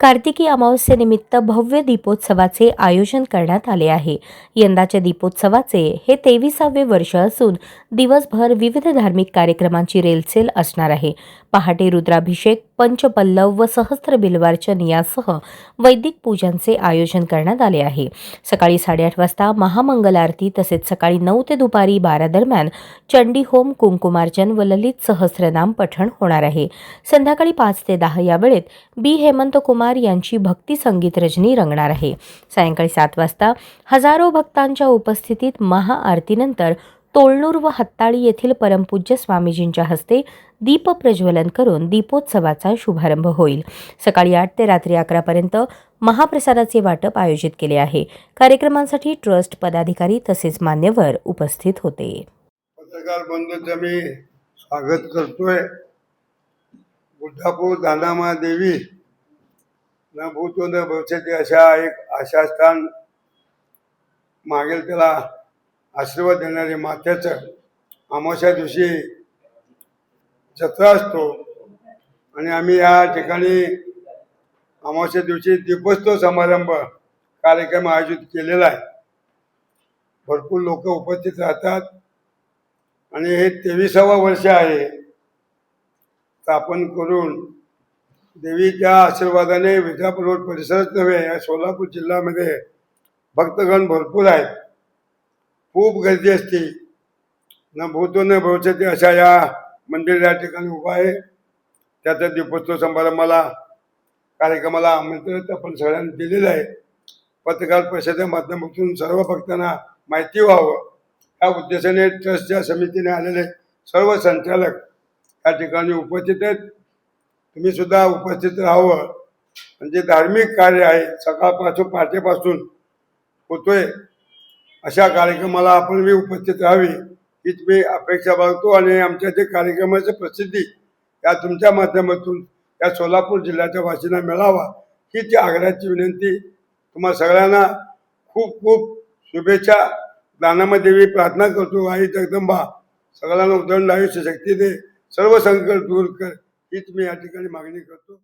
कार्तिकी अमावस्येनिमित्त भव्य दीपोत्सवाचे आयोजन करण्यात आले आहे. यंदाच्या दीपोत्सवाचे हे तेविसावे वर्ष असून दिवसभर विविध धार्मिक कार्यक्रमांची रेलचेल असणार आहे. पहाटे रुद्राभिषेक पंचपल्लव व सहस्त्र बिल्वार्चन यासह वैदिक पूजांचे आयोजन करण्यात आले आहे. सकाळी साडेआठ वाजता महामंगल आरती तसेच सकाळी नऊ ते दुपारी बारा दरम्यान चंडी होम कुंकुमार्चन व ललित सहस्रनाम पठण होणार आहे. संध्याकाळी पाच ते दहा या वेळेत बी हेमंत कुमार यांची भक्ती संगीत रजनी रंगणार आहे. सायंकाळी सात वाजता हजारो भक्तांच्या उपस्थितीत महाआरतीनंतर तोळणूर व हत्ताळी येथील परमपूज्य स्वामीजींच्या हस्ते दीप प्रज्वलन करून दीपोत्सवाचा शुभारंभ होईल. सकाळी आठ ते रात्री अकरापर्यंत महाप्रसादाचे वाटप आयोजित केले आहे. कार्यक्रमांसाठी ट्रस्ट पदाधिकारी तसेच मान्यवर उपस्थित होते. पत्रकार बंधूंचं मी स्वागत करतोय. बुद्धापूर दानामा देवी न भूतो न भविष्यती अशा एक आशास्थान मागेल त्याला आशीर्वाद देणारे मात्याचं अमावस्या दिवशी जत्रा असतो. आणि आम्ही या ठिकाणी अमावस्या दिवशी दीपोत्सव समारंभ कार्यक्रम आयोजित केलेला आहे. भरपूर लोक उपस्थित राहतात. आणि हे तेविसावं वर्ष आहे. स्थापन करून देवीच्या आशीर्वादाने विजापूर रोड परिसरच नव्हे या सोलापूर जिल्ह्यामध्ये भक्तगण भरपूर आहेत. खूप गर्दी असते. न भूतो न भविष्यती अशा या मंदिर या ठिकाणी उभा आहे. त्याचा दीपोत्सव समारंभाला कार्यक्रमाला आमंत्रण आपण सगळ्यांनी दिलेलं आहे. पत्रकार परिषदेच्या माध्यमातून सर्व भक्तांना माहिती व्हावं. या उद्देशाने ट्रस्टच्या समितीने आलेले सर्व संचालक या ठिकाणी उपस्थित आहेत. तुम्ही सुद्धा उपस्थित राहावं. म्हणजे धार्मिक कार्य आहे. सकाळपासून पहाटेपासून होतोय. अशा कार्यक्रमाला आपण मी उपस्थित राहावी हीच मी अपेक्षा बाळगतो आणि आमच्या जे कार्यक्रमाची प्रसिद्धी या तुमच्या माध्यमातून या सोलापूर जिल्ह्याच्या वासींना मिळावा ही ती आग्रहाची विनंती तुम्हा सगळ्यांना खूप खूप शुभेच्छा. दानामदेवी प्रार्थना करतो आई जगदंबा सगळ्यांना उदंड आयुष्य शक्ती दे सर्व संकट दूर कर हीच मी या ठिकाणी मागणी करतो.